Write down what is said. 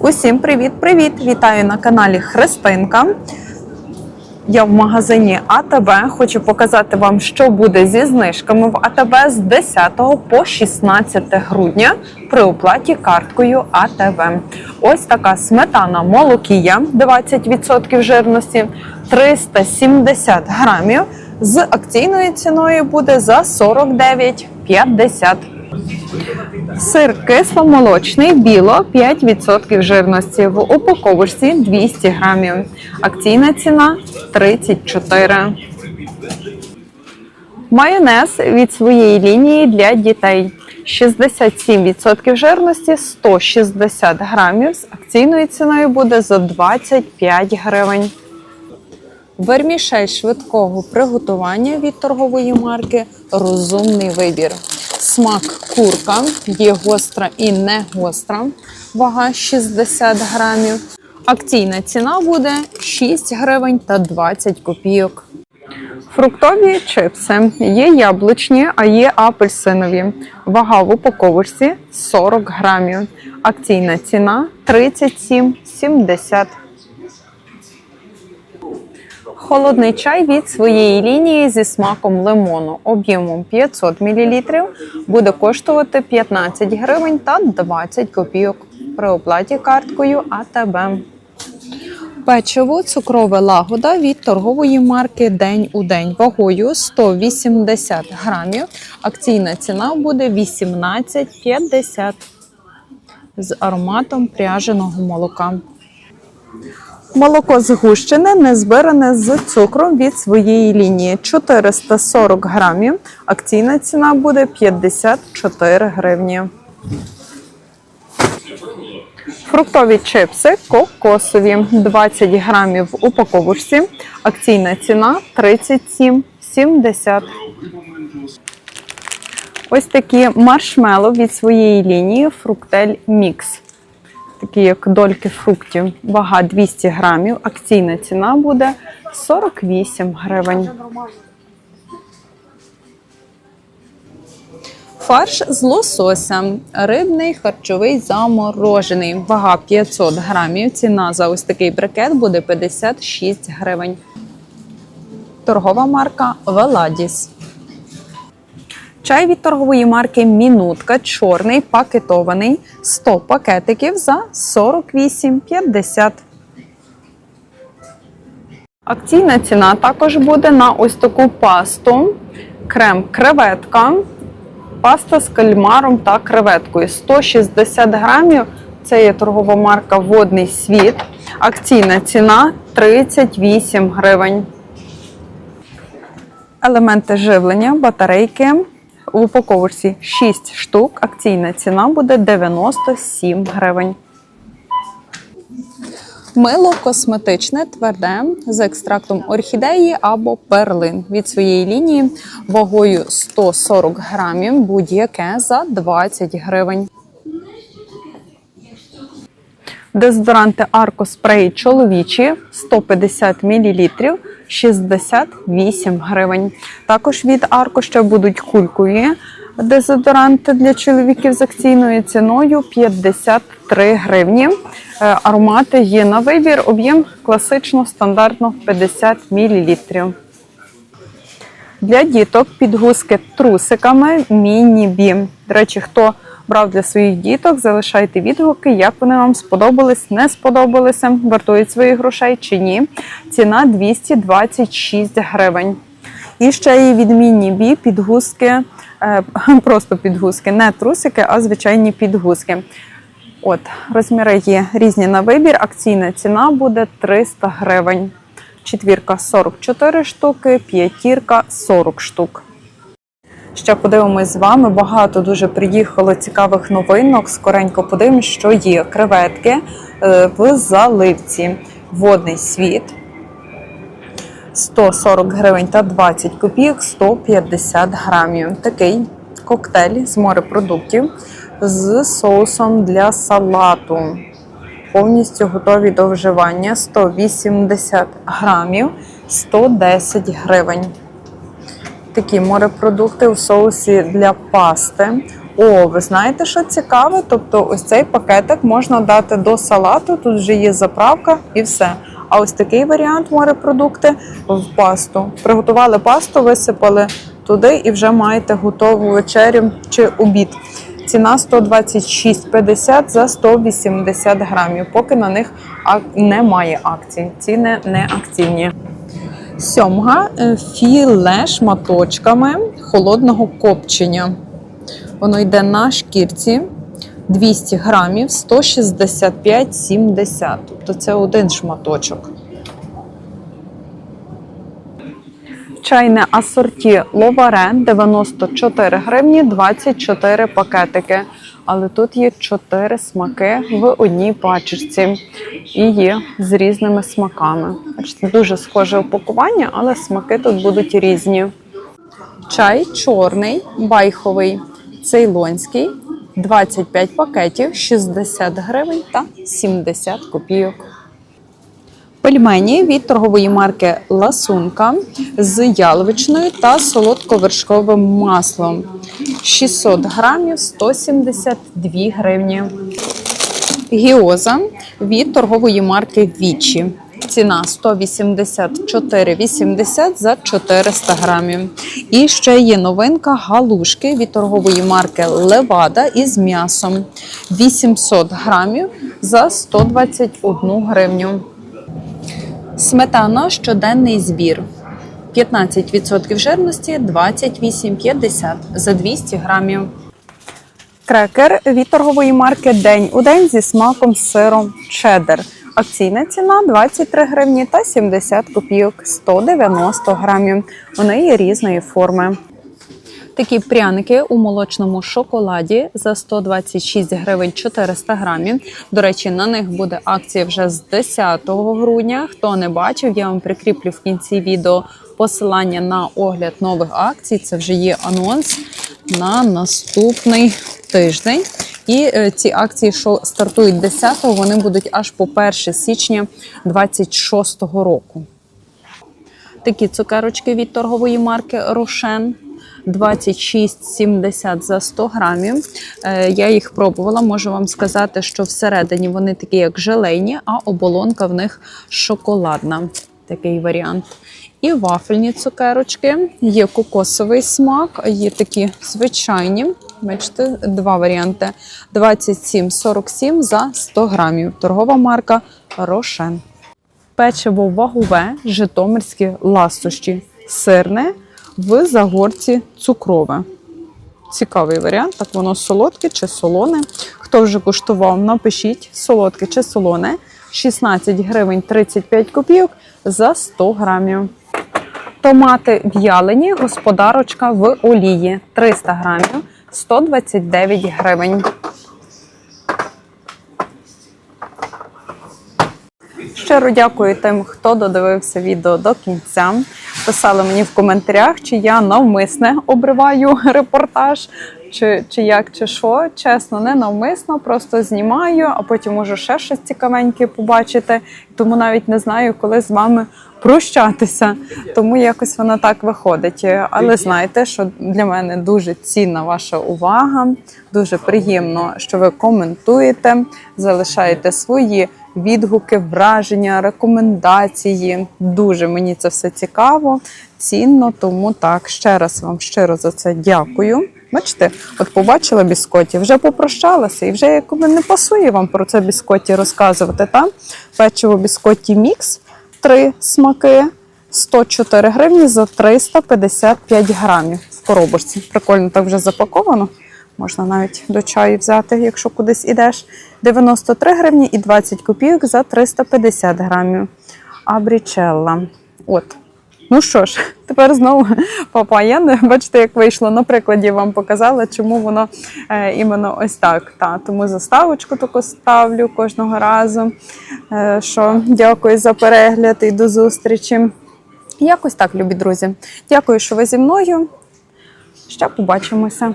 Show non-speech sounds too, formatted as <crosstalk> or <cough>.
Усім привіт-привіт! Вітаю на каналі Христинка. Я в магазині АТБ. Хочу показати вам, що буде зі знижками в АТБ з 10 по 16 грудня при оплаті карткою АТБ. Ось така сметана молокія 20% жирності 370 грамів. З акційною ціною буде за 49,50. Сир кисломолочний, біло 5% жирності. В упаковочці 200 грамів. Акційна ціна 34. Майонез від своєї лінії для дітей. 67% жирності, 160 грамів. З акційною ціною буде за 25 гривень. Вермішель швидкого приготування від торгової марки Розумний вибір. Смак курка є гостра і не гостра. Вага 60 грамів. Акційна ціна буде 6 гривень та 20 копійок. Фруктові чипси є яблучні, а є апельсинові. Вага в упаковочці 40 грамів. Акційна ціна 37,70. Холодний чай від своєї лінії зі смаком лимону об'ємом 500 мл буде коштувати 15 гривень та 20 копійок при оплаті карткою АТБ. Печиво цукрове лагода від торгової марки День у день вагою 180 грамів. Акційна ціна буде 18,50 з ароматом пряженого молока. Молоко згущене, не збиране з цукром від своєї лінії 440 грамів. Акційна ціна буде 54 гривні. Фруктові чипси кокосові 20 грамів в упаковочці. Акційна ціна 37,70. Ось такі маршмело від своєї лінії Фруктель Мікс. Такі як дольки фруктів. Вага 200 грамів. Акційна ціна буде 48 гривень. Фарш з лосося. Рибний харчовий заморожений. Вага 500 грамів. Ціна за ось такий брикет буде 56 гривень. Торгова марка Веладіс. Чай від торгової марки Мінутка чорний пакетований 100 пакетиків за 48,50. Акційна ціна також буде на ось таку пасту. Крем креветка. Паста з кальмаром та креветкою. 160 грамів. Це є торгова марка Водний світ. Акційна ціна 38 гривень. Елементи живлення, батарейки. В упаковці 6 штук. Акційна ціна буде 97 гривень. Мило косметичне тверде з екстрактом орхідеї або перлин від своєї лінії вагою 140 грамів, будь-яке за 20 гривень. Дезодоранти Аркоспрей чоловічі 150 мл 68 гривень. Також від Арко ще будуть кулькові дезодоранти для чоловіків з акційною ціною 53 гривні. Е, Аромати є на вибір, об'єм класично стандартно 50 мл. Для діток підгузки трусиками міні-бі. До речі, хто брав для своїх діток, залишайте відгуки, як вони вам сподобались, не сподобалися, вартують своїх грошей чи ні. Ціна 226 гривень. І ще є від міні-бі підгузки, е, <laughs> просто підгузки, не трусики, а звичайні підгузки. От, розміри є різні на вибір. Акційна ціна буде 300 гривень. Четвірка 44 штуки, п'ятірка 40 штук. Ще подивимось з вами. Багато дуже приїхало цікавих новинок. Скоренько подивимось, що є креветки е, в заливці. Водний світ 140 гривень та 20 копійок, 150 грамів. Такий коктейль з морепродуктів з соусом для салату. Повністю готові до вживання 180 грамів, 110 гривень. Такі морепродукти у соусі для пасти. О, ви знаєте, що цікаве? Тобто, ось цей пакетик можна дати до салату, тут вже є заправка і все. А ось такий варіант морепродукти в пасту. Приготували пасту, висипали туди і вже маєте готову вечерю чи обід. Ціна 126,50 за 180 грамів. Поки на них немає акцій. Ціни не акційні. Сьомга е, філе шматочками холодного копчення. Воно йде на шкірці 200 грамів 165,70. Тобто це один шматочок. Чайне асорті Ловаре 94 гривні 24 пакетики. Але тут є 4 смаки в одній пачечці і є з різними смаками. Дуже схоже упакування, але смаки тут будуть різні. Чай чорний, байховий, цейлонський, 25 пакетів, 60 гривень та 70 копійок. Пельмені від торгової марки Ласунка з яловичною та солодковершковим маслом. 600 грамів 172 гривні. Гіоза від торгової марки Вічі. Ціна 184,80 за 400 грамів. І ще є новинка галушки від торгової марки Левада із м'ясом. 800 грамів за 121 гривню. Сметана щоденний збір. 15% жирності 28,50 за 200 грамів. Крекер від торгової марки День у день зі смаком з сиром чеддер. Акційна ціна 23 гривні та 70 копійок 190 грамів. Вони є різної форми. Такі пряники у молочному шоколаді за 126 гривень 400 грамів. До речі, на них буде акція вже з 10 грудня. Хто не бачив, я вам прикріплю в кінці відео посилання на огляд нових акцій. Це вже є анонс на наступний тиждень. І е, ці акції, що стартують 10-го, вони будуть аж по 1 січня 26-го року. Такі цукерочки від торгової марки Рошен. 26,70 за 100 грамів. Е, Я їх пробувала. Можу вам сказати, що всередині вони такі, як желейні, а оболонка в них шоколадна. Такий варіант. І вафельні цукерочки. Є кокосовий смак, є такі звичайні. Бачите, два варіанти: 27,47 за 100 грамів. Торгова марка Рошен. Печиво вагове, житомирські ластощі, сирне в загорці цукрове. Цікавий варіант. Так воно солодке чи солоне. Хто вже куштував, напишіть солодке чи солоне. 16 гривень 35 копійок за 100 грамів. Томати в'ялені, господарочка в олії 300 грамів 129 гривень. Щиро дякую тим, хто додивився відео до кінця. Писали мені в коментарях, чи я навмисне обриваю <laughs> репортаж, чи, чи як, чи що. Чесно, не навмисно, просто знімаю, а потім можу ще щось цікавеньке побачити. Тому навіть не знаю, коли з вами прощатися. Тому якось воно так виходить. Але знаєте, що для мене дуже цінна ваша увага. Дуже приємно, що ви коментуєте, залишаєте свої відгуки, враження, рекомендації. Дуже мені це все цікаво, цінно. Тому так ще раз вам щиро за це дякую. Бачите, от побачила біскоті, вже попрощалася, і вже якби не пасує вам про це біскоті розказувати. Та? Печиво біскоті мікс, три смаки, 104 гривні за 355 грамів в коробочці. Прикольно так вже запаковано. Можна навіть до чаю взяти, якщо кудись ідеш. 93 гривні і 20 копійок за 350 грамів. Абрічелла. От. Ну що ж, <laughs> тепер знову папа. Я не бачите, як вийшло. На прикладі вам показала, чому воно е, іменно ось так. Та, тому заставочку таку ставлю кожного разу. Е, що дякую за перегляд і до зустрічі. Якось так, любі друзі. Дякую, що ви зі мною. Ще побачимося.